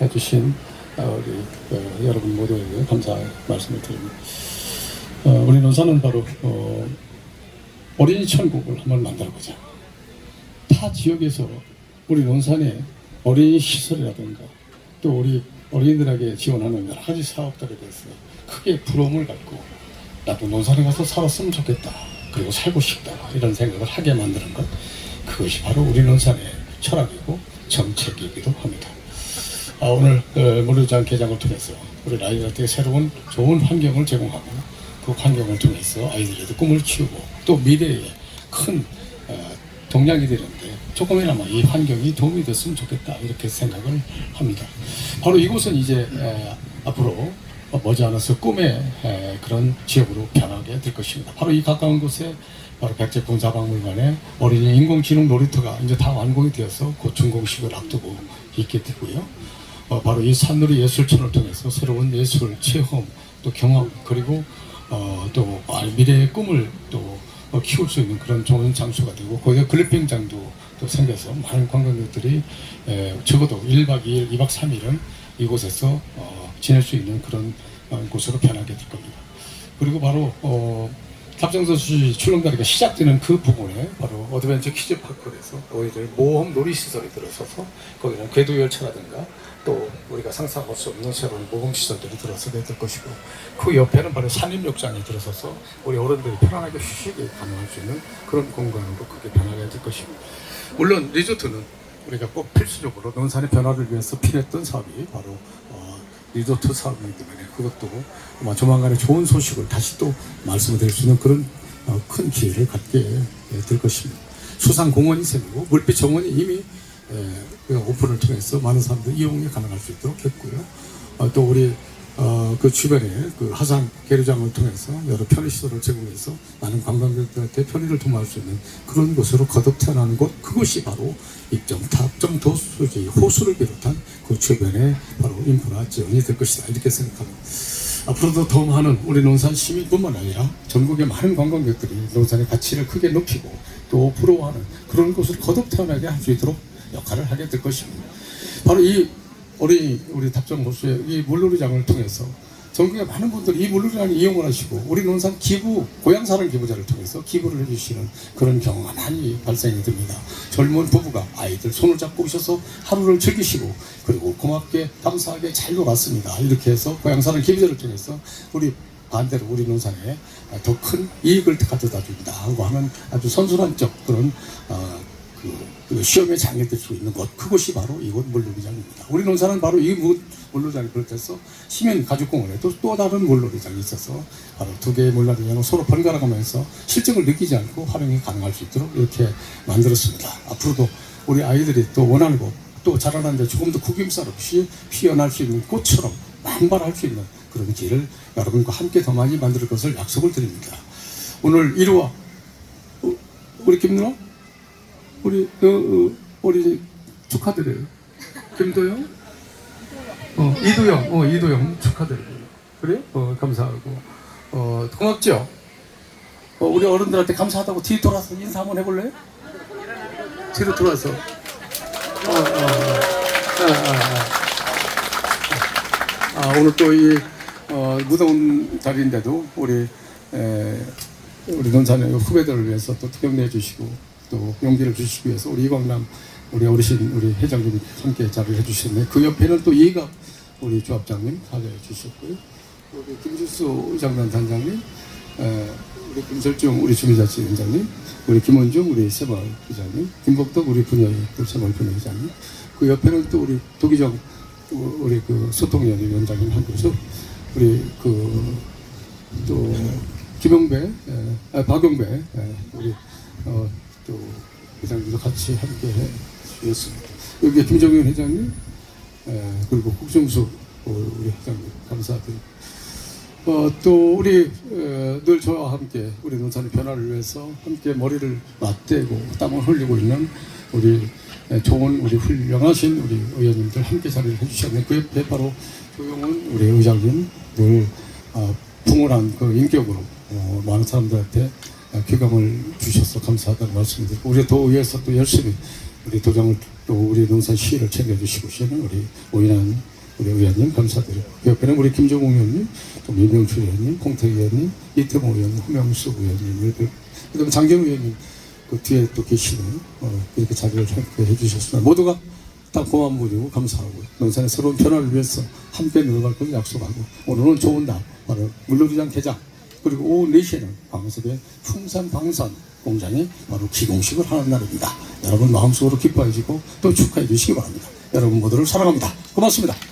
해주신 어, 우리 어, 여러분 모두에게 감사의 말씀을 드립니다. 어, 우리 논사는 바로 어, 어린이 천국을 한번 만들어보자. 타 지역에서 우리 논산에 어린이 시설이라든가 또 우리 어린이들에게 지원하는 여러 가지 사업들에 대해서 크게 부러움을 갖고 나도 논산에 가서 살았으면 좋겠다. 그리고 살고 싶다. 이런 생각을 하게 만드는 것. 그것이 바로 우리 논산의 철학이고 정책이기도 합니다. 아, 오늘 어, 물류장 개장을 통해서 우리 아이들한테 새로운 좋은 환경을 제공하고 그 환경을 통해서 아이들에도 꿈을 키우고 또 미래에 큰 어, 동력이 되는데 조금이나마 이 환경이 도움이 됐으면 좋겠다 이렇게 생각을 합니다. 바로 이곳은 이제 에, 앞으로 머지않아서 꿈의 에, 그런 지역으로 변하게 될 것입니다. 바로 이 가까운 곳에 바로 백제 군사박물관에 어린이 인공지능 놀이터가 이제 다 완공이 되어서 곧 준공식을 앞두고 있게 되고요. 어, 바로 이 산놀이 예술촌을 통해서 새로운 예술 체험 또 경험 그리고 어, 또 아, 미래의 꿈을 또 어, 키울 수 있는 그런 좋은 장소가 되고 거기에 글램핑장도 또 생겨서 많은 관광객들이 에, 적어도 1박 2일, 2박 3일은 이곳에서 어, 지낼 수 있는 그런 어, 곳으로 변하게 될 겁니다. 그리고 바로 어, 탑정서시 출렁다리가 시작되는 그 부분에 바로 어드벤처 키즈파크에서 저희들 모험 놀이시설이 들어서서 거기는 궤도 열차라든가 또 우리가 상상할 수 없는 새로운 모험시설들이 들어서게 될 것이고 그 옆에는 바로 산림욕장이 들어서서 우리 어른들이 편안하게 휴식이 가능할 수 있는 그런 공간으로 크게 변하게 될 것입니다. 물론 리조트는 우리가 꼭 필수적으로 논산의 변화를 위해서 필요했던 사업이 바로 어, 리조트 사업이기 때문에 그것도 아마 조만간에 좋은 소식을 다시 또 말씀을 드릴 수 있는 그런 어, 큰 기회를 갖게 예, 될 것입니다. 수상 공원이 생기고 물빛 정원이 이미 예, 그 오픈을 통해서 많은 사람들이 이용이 가능할 수 있도록 했고요. 어, 또 우리 어, 그 주변에 그 하산 계류장을 통해서 여러 편의시설을 제공해서 많은 관광객들한테 편의를 도모할 수 있는 그런 곳으로 거듭 태어나는 곳 그것이 바로 입정, 탑정, 도수지, 호수를 비롯한 그 주변에 바로 인프라 지원이 될 것이다 이렇게 생각합니다. 앞으로도 더 많은 우리 논산 시민뿐만 아니라 전국의 많은 관광객들이 논산의 가치를 크게 높이고 또 부러워하는 그런 곳을 거듭 태어나게 할 수 있도록 역할을 하게 될 것입니다. 바로 이 우리 우리 탑정 호수의 이 물놀이장을 통해서 전국의 많은 분들이 이 물놀이장을 이용을 하시고 우리 논산 기부 고향사랑 기부자를 통해서 기부를 해주시는 그런 경우가 많이 발생이 됩니다. 젊은 부부가 아이들 손을 잡고 오셔서 하루를 즐기시고 그리고 고맙게 감사하게 잘 놀았습니다. 이렇게 해서 고향사랑 기부자를 통해서 우리 반대로 우리 논산에 더 큰 이익을 가져다 준다 하고 하는 아주 선순환적 그런 어, 그, 그 시험에 장애 될 수 있는 곳 그곳이 바로 이곳 물놀이장입니다. 우리 논산은 바로 이 물- 물놀이장을 비롯해서 시민 가족공원에도 또 다른 물놀이장이 있어서 바로 두 개의 물놀이장을 서로 번갈아가면서 실증을 느끼지 않고 활용이 가능할 수 있도록 이렇게 만들었습니다. 앞으로도 우리 아이들이 또 원하는 곳또 자라는데 조금 더 구김살 없이 피어날 수 있는 꽃처럼 만발할 수 있는 그런 길을 여러분과 함께 더 많이 만들 것을 약속을 드립니다. 오늘 1화 어, 우리 김누나 우리 어, 어, 우리 축하드려요. 김도영, 어 이도영, 어 이도영 축하드려요. 그래요? 어 감사하고 어 고맙죠. 어 우리 어른들한테 감사하다고 뒤 돌아서 인사 한번 해볼래요? 뒤로 돌아서. 어, 어, 어. 아, 아, 아. 아, 오늘 또이 어, 무더운 자리인데도 우리 에, 우리 논산의 후배들을 위해서 또 특경내 주시고 또 용기를 주시기 위해서 우리 이광남 우리 어르신 우리 회장님이 함께 자리를 해주셨네. 그 옆에는 또 이갑 우리 조합장님 자리해 주셨고요. 우리 김주수 의장단 단장님, 에, 우리 김설중 우리 주민자치 위원장님, 우리 김원중 우리 새마을 회장님, 김복덕 우리 분야의 또 새마을 분야 회장님. 그 옆에는 또 우리 도기정 우리 그 소통위원회 위원장님 한 분이서 우리 그 또 김영배, 에, 아, 박영배 에, 우리 어, 또 회장님도 같이 함께 해 주셨습니다. 여기 김정현 회장님 에, 그리고 국정수 어, 우리 회장님 감사드립니다. 어, 또 우리 어, 늘 저와 함께 우리 논산의 변화를 위해서 함께 머리를 맞대고 땀을 흘리고 있는 우리 에, 좋은 우리 훌륭하신 우리 의원님들 함께 자리를 해주셨는데 그 옆에 바로 조용훈 우리 의장님 늘 어, 풍월한 그 인격으로 어, 많은 사람들한테 어, 귀감을 주셔서 감사하다는 말씀드리고 우리 도의회에서 또 열심히 우리 도장을 또 우리 논산 시를 챙겨주시고 계시는 우리 오인환 우리 의원님 감사드리고 그 옆에는 우리 김정웅 의원님, 또 민명출 의원님, 홍태기 의원님, 이태모 의원님, 후명수 의원님, 그다음에 장경 의원님 그 뒤에 또 계시네요. 어, 이렇게 자리를 함께 해주셨습니다. 모두가 다 고마운 분이고 감사하고 논산의 새로운 변화를 위해서 함께 늘어갈 것을 약속하고 오늘은 좋은 날 바로 물놀이장 개장 그리고 오후 4시에는 광석의 풍산 방산 공장에 바로 기공식을 하는 날입니다. 여러분 마음속으로 기뻐해 주고 또 축하해 주시기 바랍니다. 여러분 모두를 사랑합니다. 고맙습니다.